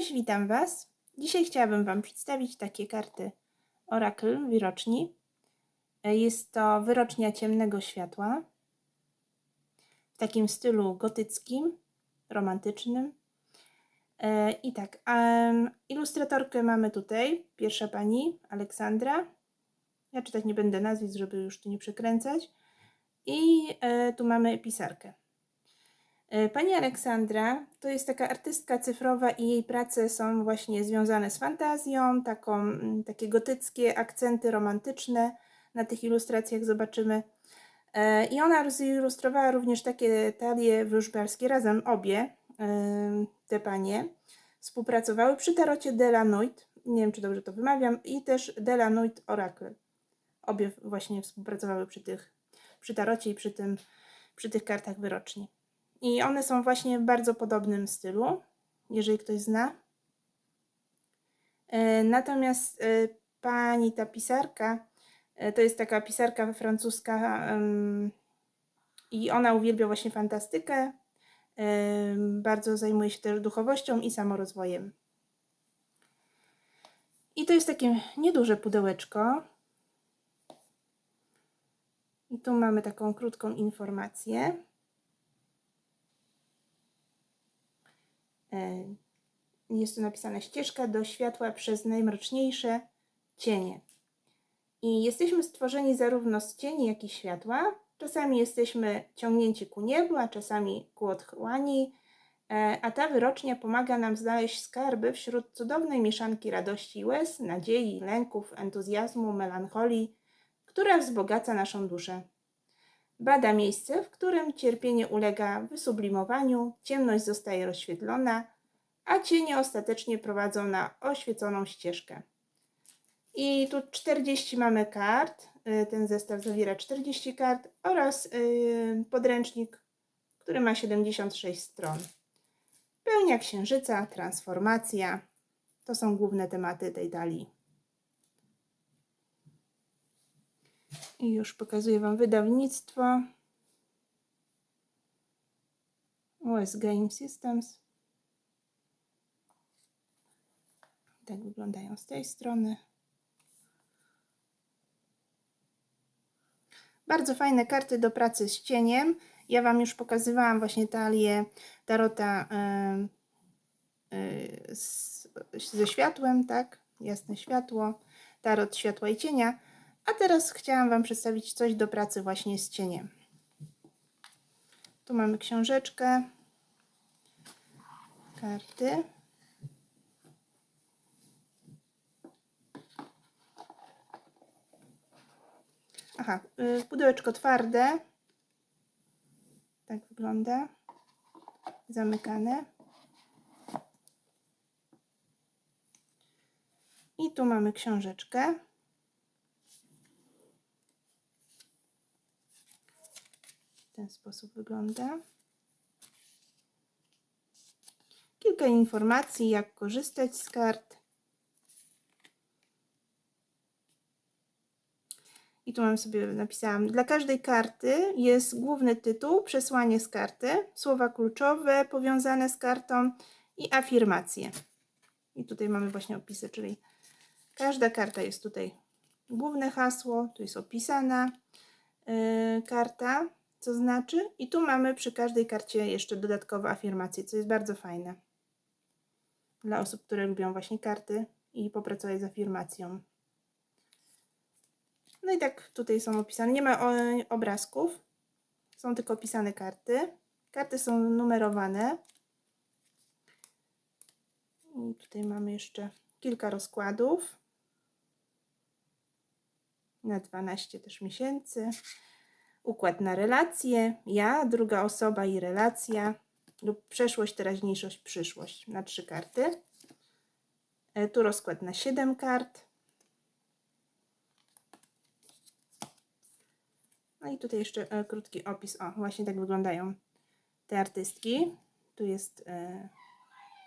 Cześć, witam Was. Dzisiaj chciałabym Wam przedstawić takie karty Oracle wyroczni. E, Jest to wyrocznia ciemnego światła w takim stylu gotyckim, romantycznym. E, I tak, ilustratorkę mamy tutaj, pierwsza pani, Aleksandra. Ja czytać nie będę nazwisk, żeby już tu nie przekręcać. I e, tu mamy pisarkę. E, Pani Aleksandra to jest taka artystka cyfrowa i jej prace są właśnie związane z fantazją, taką, mm, takie gotyckie akcenty romantyczne na tych ilustracjach zobaczymy. E, I ona zilustrowała również takie talie wróżbiarskie, razem obie em, te panie współpracowały przy tarocie Delanoid, nie wiem czy dobrze to wymawiam, i też Delanoid Oracle. Obie właśnie współpracowały przy tych, przy tarocie i przy tym, przy tych kartach wyroczni. I one są właśnie w bardzo podobnym stylu, jeżeli ktoś zna. E, Natomiast e, pani ta pisarka, e, to jest taka pisarka francuska i ona uwielbia właśnie fantastykę. Bardzo zajmuje się też duchowością i samorozwojem. I to jest takie nieduże pudełeczko. I tu mamy taką krótką informację. Jest tu napisane ścieżka do światła przez najmroczniejsze cienie. I jesteśmy stworzeni zarówno z cieni, jak i światła. Czasami jesteśmy ciągnięci ku niebu, a czasami ku otchłani, E, a ta wyrocznia pomaga nam znaleźć skarby wśród cudownej mieszanki radości łez, nadziei, lęków, entuzjazmu, melancholii, która wzbogaca naszą duszę. Bada miejsce, w którym cierpienie ulega wysublimowaniu, ciemność zostaje rozświetlona, a cienie ostatecznie prowadzą na oświeconą ścieżkę. I tu 40 mamy kart. y, Ten zestaw zawiera 40 kart oraz y, podręcznik, który ma 76 stron. Pełnia księżyca, transformacja. To są główne tematy tej talii. I już pokazuję Wam wydawnictwo. OS Game Systems. Tak wyglądają z tej strony. Bardzo fajne karty do pracy z cieniem. Ja Wam już pokazywałam właśnie talię tarota em, y, z, ze światłem, tak? Jasne światło, tarot światła i cienia. A teraz chciałam Wam przedstawić coś do pracy właśnie z cieniem. Tu mamy książeczkę, karty. Aha, y, pudełeczko twarde. Tak wygląda. Zamykane. I tu mamy książeczkę. Ten sposób wygląda. Kilka informacji, jak korzystać z kart. I tu mam sobie napisałam, dla każdej karty jest główny tytuł, przesłanie z karty, słowa kluczowe powiązane z kartą i afirmacje. I tutaj mamy właśnie opisy, czyli każda karta jest tutaj główne hasło, tu jest opisana yy, karta, co znaczy, i tu mamy przy każdej karcie jeszcze dodatkowe afirmacje, co jest bardzo fajne dla osób, które lubią właśnie karty i popracować z afirmacją. No i tak tutaj są opisane. Nie ma o- obrazków. Są tylko opisane karty. Karty są numerowane. I tutaj mamy jeszcze kilka rozkładów. Na 12 też miesięcy. Układ na relacje. Ja, druga osoba i relacja. Lub przeszłość, teraźniejszość, przyszłość. Na trzy karty. E, Tu rozkład na 7 kart. No i tutaj jeszcze e, krótki opis. O, właśnie tak wyglądają te artystki. Tu jest e,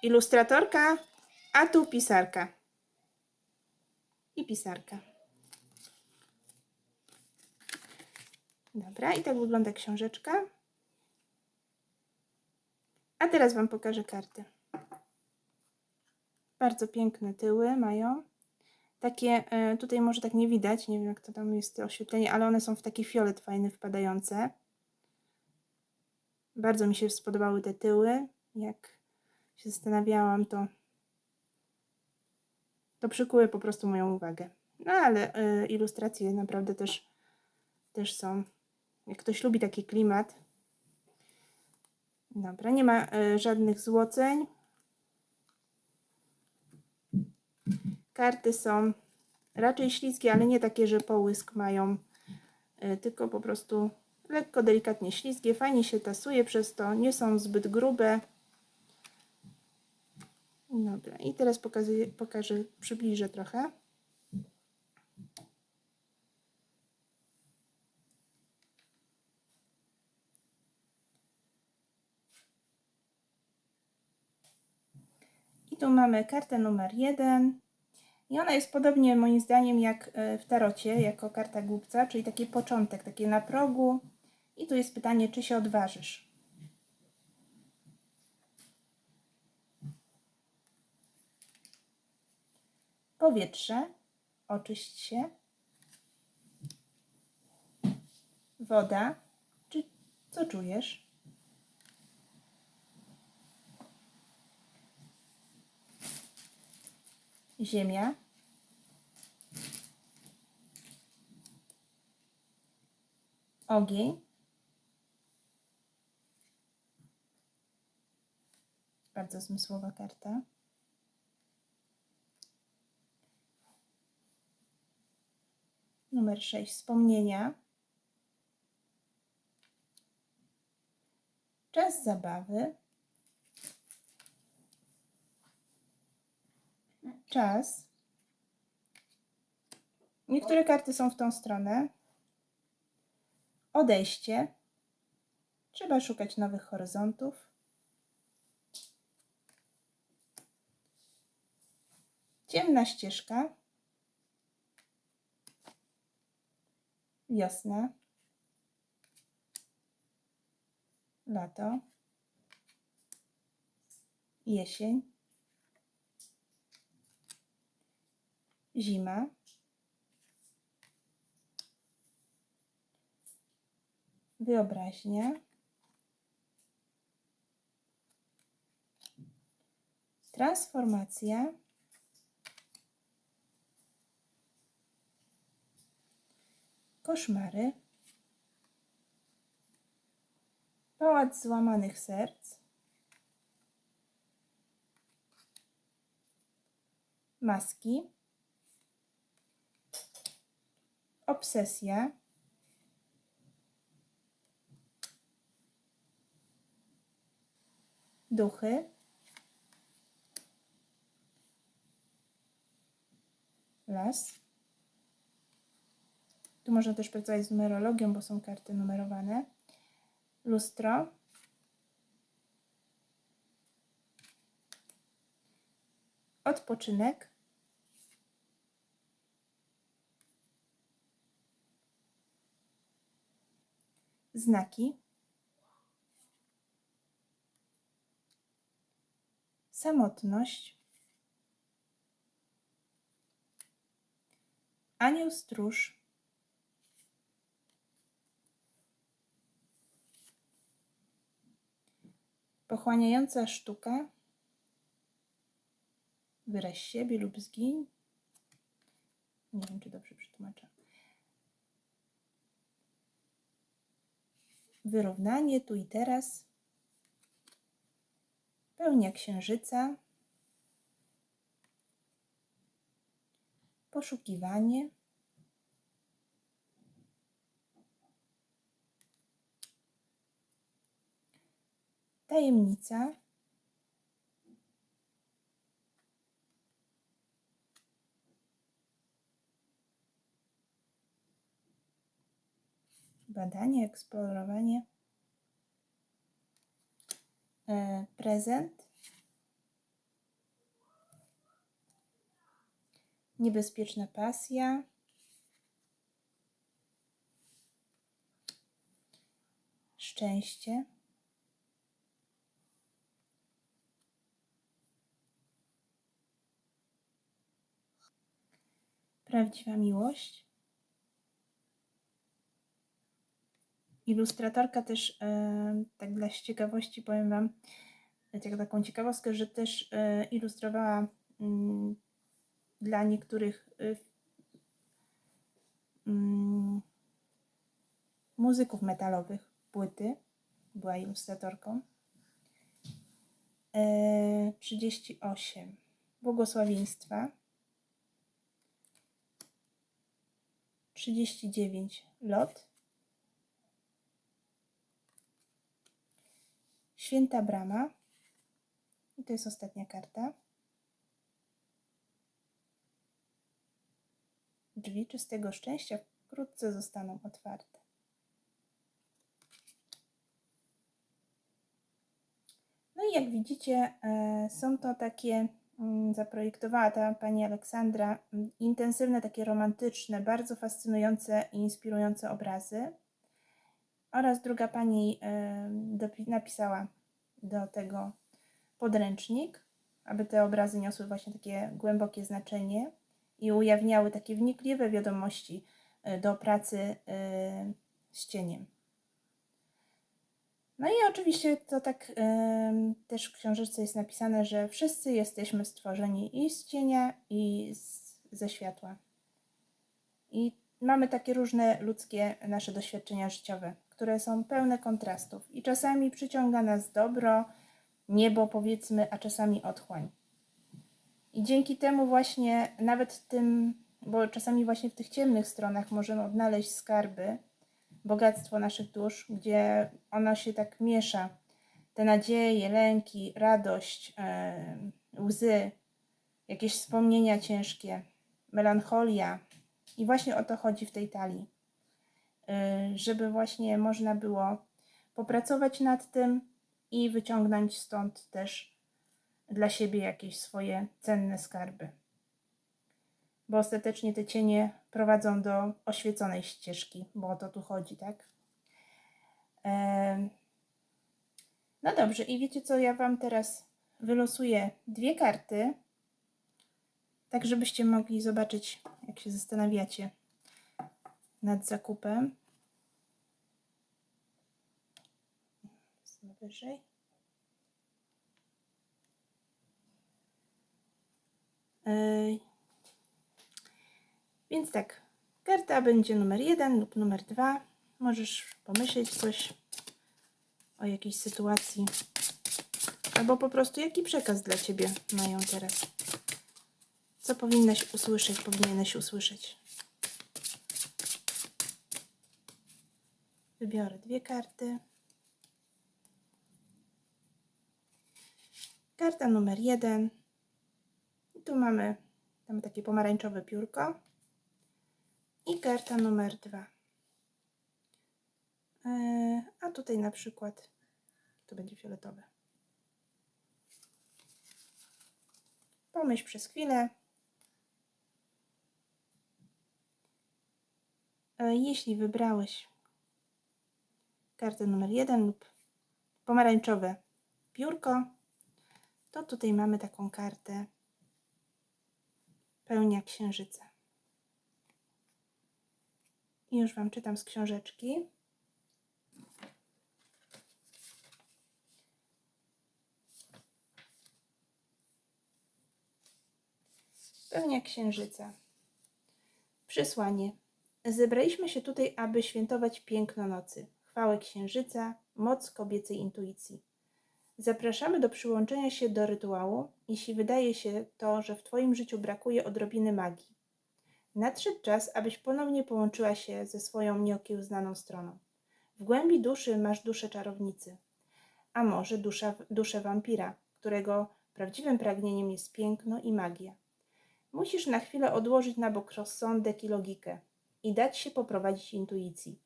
ilustratorka, a tu pisarka. I pisarka. Dobra, i tak wygląda książeczka. A teraz Wam pokażę karty. Bardzo piękne tyły mają. Takie, e, tutaj może tak nie widać, nie wiem jak to tam jest oświetlenie, ale one są w taki fiolet fajny wpadające. Bardzo mi się spodobały te tyły. Jak się zastanawiałam, to to przykuły po prostu moją uwagę. No ale y, ilustracje naprawdę też, też są. Jak ktoś lubi taki klimat. Dobra, nie ma y, żadnych złoceń. Karty są raczej śliskie, ale nie takie, że połysk mają, y, tylko po prostu lekko, delikatnie śliskie. Fajnie się tasuje przez to, nie są zbyt grube. Dobra, i teraz pokazuję, pokażę, przybliżę trochę. Mamy kartę numer jeden. I ona jest podobnie moim zdaniem jak e, w tarocie, jako karta głupca, czyli taki początek, takie na progu. I tu jest pytanie, czy się odważysz. Powietrze, oczyść się. Woda, czy co czujesz? Ziemia. Ogień. Bardzo zmysłowa karta. Numer 6. Wspomnienia. Czas zabawy. Czas. Niektóre karty są w tą stronę. Odejście. Trzeba szukać nowych horyzontów. Ciemna ścieżka. Wiosna. Lato. Jesień. Zima. Wyobraźnia. Transformacja. Koszmary. Pałac złamanych serc. Maski. Obsesja. Duchy. Las. Tu można też pracować z numerologią, bo są karty numerowane. Lustro. Odpoczynek. Znaki. Samotność. Anioł stróż. Pochłaniająca sztuka. Wyraź siebie lub zgiń. Nie wiem, czy dobrze przetłumaczę. Wyrównanie tu i teraz. Pełnia księżyca. Poszukiwanie. Tajemnica. Badanie, eksplorowanie. E, prezent. Niebezpieczna pasja. Szczęście. Prawdziwa miłość. Ilustratorka też, e, tak dla ciekawości powiem Wam, tak, taką ciekawostkę, że też e, ilustrowała mm, dla niektórych e, mm, muzyków metalowych płyty. Była ilustratorką. 38. Błogosławieństwa. 39. Lot. Święta Brama. I to jest ostatnia karta. Drzwi czystego szczęścia wkrótce zostaną otwarte. No i jak widzicie, e, są to takie, mm, zaprojektowała ta pani Aleksandra, mm, intensywne, takie romantyczne, bardzo fascynujące i inspirujące obrazy. Oraz druga pani e, napisała do tego podręcznik, aby te obrazy niosły właśnie takie głębokie znaczenie i ujawniały takie wnikliwe wiadomości e, do pracy z cieniem. No i oczywiście to tak też w książeczce jest napisane, że wszyscy jesteśmy stworzeni i z cienia, i z, ze światła. I mamy takie różne ludzkie nasze doświadczenia życiowe, które są pełne kontrastów. I czasami przyciąga nas dobro, niebo powiedzmy, a czasami otchłań. I dzięki temu właśnie nawet tym, bo czasami właśnie w tych ciemnych stronach możemy odnaleźć skarby, bogactwo naszych dusz, gdzie ono się tak miesza. Te nadzieje, lęki, radość, yy, łzy, jakieś wspomnienia ciężkie, melancholia. I właśnie o to chodzi w tej talii. Yy, żeby właśnie można było popracować nad tym i wyciągnąć stąd też dla siebie jakieś swoje cenne skarby bo ostatecznie te cienie prowadzą do oświeconej ścieżki, bo o to tu chodzi, tak? No dobrze, i wiecie co, ja Wam teraz wylosuję dwie karty, tak żebyście mogli zobaczyć, jak się zastanawiacie nad zakupem. Wyżej. Yy, więc tak, karta będzie numer jeden lub numer dwa. Możesz pomyśleć coś o jakiejś sytuacji. Albo po prostu jaki przekaz dla Ciebie mają teraz. Co powinnaś usłyszeć, powinieneś usłyszeć. Wybiorę dwie karty. Karta numer jeden. I tu mamy takie pomarańczowe piórko i karta numer dwa. E, a tutaj na przykład to będzie fioletowe. Pomyśl przez chwilę. E, jeśli wybrałeś kartę numer jeden lub pomarańczowe piórko, to tutaj mamy taką kartę pełnia księżyca. I już Wam czytam z książeczki. Pełnia księżyca. Przesłanie. Zebraliśmy się tutaj, aby świętować piękno nocy, chwałę księżyca, moc kobiecej intuicji. Zapraszamy do przyłączenia się do rytuału, jeśli wydaje się to, że w Twoim życiu brakuje odrobiny magii. Nadszedł czas, abyś ponownie połączyła się ze swoją nieokiełznaną stroną. W głębi duszy masz duszę czarownicy, a może dusza, duszę wampira, którego prawdziwym pragnieniem jest piękno i magia. Musisz na chwilę odłożyć na bok rozsądek i logikę i dać się poprowadzić intuicji.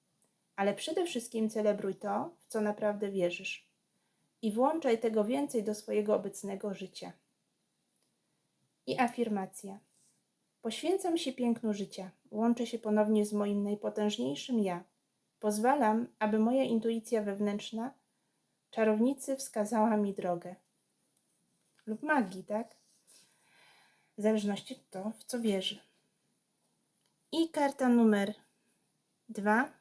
Ale przede wszystkim celebruj to, w co naprawdę wierzysz. I włączaj tego więcej do swojego obecnego życia. I afirmacja. Poświęcam się pięknu życia, łączę się ponownie z moim najpotężniejszym ja. Pozwalam, aby moja intuicja wewnętrzna, czarownicy, wskazała mi drogę. Lub magii, tak? W zależności od to, w co wierzy. I karta numer dwa.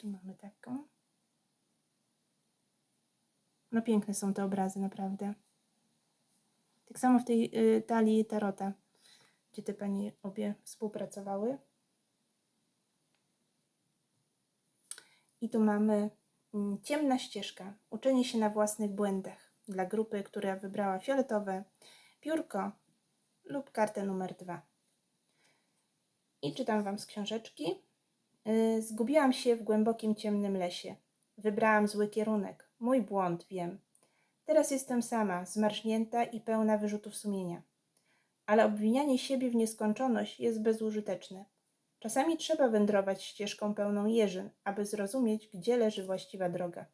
Tu mamy taką. No piękne są te obrazy, naprawdę. Tak samo w tej y, talii Tarota, gdzie te panie obie współpracowały. I tu mamy mm, ciemna ścieżka, uczenie się na własnych błędach dla grupy, która wybrała fioletowe piórko lub kartę numer dwa. I czytam Wam z książeczki. Y, Zgubiłam się w głębokim ciemnym lesie. Wybrałam zły kierunek. Mój błąd, wiem. Teraz jestem sama, zmarznięta i pełna wyrzutów sumienia. Ale obwinianie siebie w nieskończoność jest bezużyteczne. Czasami trzeba wędrować ścieżką pełną jeżyn, aby zrozumieć, gdzie leży właściwa droga.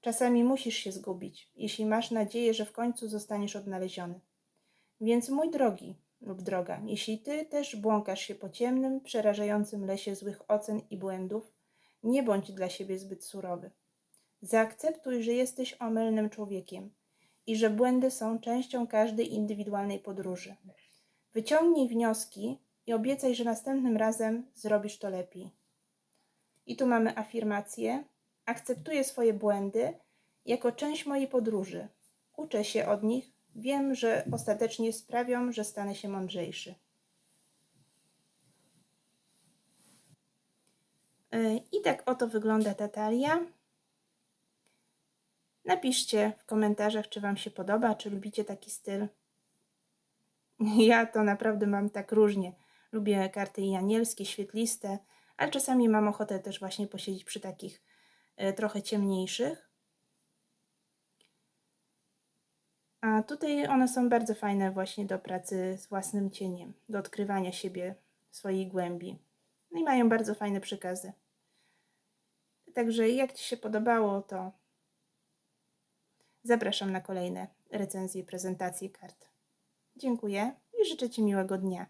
Czasami musisz się zgubić, jeśli masz nadzieję, że w końcu zostaniesz odnaleziony. Więc mój drogi lub droga, jeśli ty też błąkasz się po ciemnym, przerażającym lesie złych ocen i błędów, nie bądź dla siebie zbyt surowy. Zaakceptuj, że jesteś omylnym człowiekiem i że błędy są częścią każdej indywidualnej podróży. Wyciągnij wnioski i obiecaj, że następnym razem zrobisz to lepiej. I tu mamy afirmację. Akceptuję swoje błędy jako część mojej podróży. Uczę się od nich. Wiem, że ostatecznie sprawią, że stanę się mądrzejszy. I tak oto wygląda ta talia. Napiszcie w komentarzach, czy Wam się podoba, czy lubicie taki styl. Ja to naprawdę mam tak różnie. Lubię karty i anielskie, świetliste, ale czasami mam ochotę też właśnie posiedzieć przy takich e, trochę ciemniejszych. A tutaj one są bardzo fajne właśnie do pracy z własnym cieniem, do odkrywania siebie, swojej głębi. No i mają bardzo fajne przekazy. Także jak Ci się podobało, to zapraszam na kolejne recenzje, prezentacje kart. Dziękuję i życzę Ci miłego dnia.